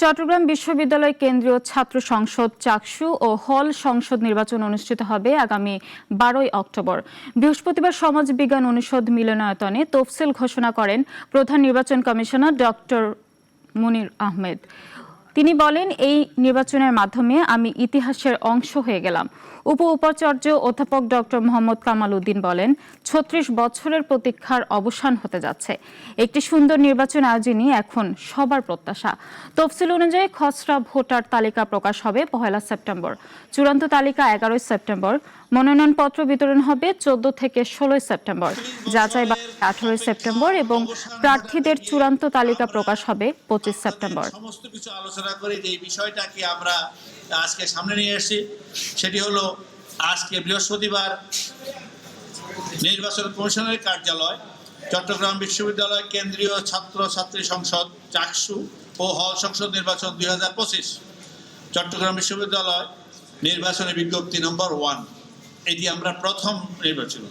চট্টগ্রাম বিশ্ববিদ্যালয় কেন্দ্রীয় ছাত্র সংসদ চাকসু ও হল সংসদ নির্বাচন অনুষ্ঠিত হবে আগামী বারোই অক্টোবর। বৃহস্পতিবার সমাজ বিজ্ঞান অনুষদ মিলনায়তনে তফসিল ঘোষণা করেন প্রধান নির্বাচন কমিশনার ডক্টর মুনির আহমেদ। তিনি বলেন, এই নির্বাচনের মাধ্যমে আমি ইতিহাসের অংশ হয়ে গেলাম। উপ উপাচার্য অধ্যাপক ডক্টর মোহাম্মদ কামাল উদ্দিন বলেন, ছত্রিশ বছরের প্রতীক্ষার অবসান হতে যাচ্ছে। একটি সুন্দর নির্বাচন আয়োজনই এখন সবার প্রত্যাশা। তফসিল অনুযায়ী খসড়া ভোটার তালিকা প্রকাশ হবে পহেলা সেপ্টেম্বর। চূড়ান্ত তালিকা এগারোই সেপ্টেম্বর। মনোনয়নপত্র বিতরণ হবে চোদ্দ থেকে ষোলোই সেপ্টেম্বর। যাচাই আঠারোই সেপ্টেম্বর এবং প্রার্থীদের চূড়ান্ত তালিকা প্রকাশ হবে পঁচিশ সেপ্টেম্বর। সমস্ত কিছু আলোচনা করে যে বিষয়টাকে আমরা আজকে সামনে নিয়ে এসেছি, সেটি হলো আজকে বৃহস্পতিবার নির্বাচন কমিশনের কার্যালয়, চট্টগ্রাম বিশ্ববিদ্যালয় কেন্দ্রীয় ছাত্র ছাত্রী সংসদ, চাকসু ও হল সংসদ নির্বাচন দুই হাজার পঁচিশ, চট্টগ্রাম বিশ্ববিদ্যালয় নির্বাচনী বিজ্ঞপ্তি নম্বর ওয়ান। এটি আমরা প্রথম নির্বাচন।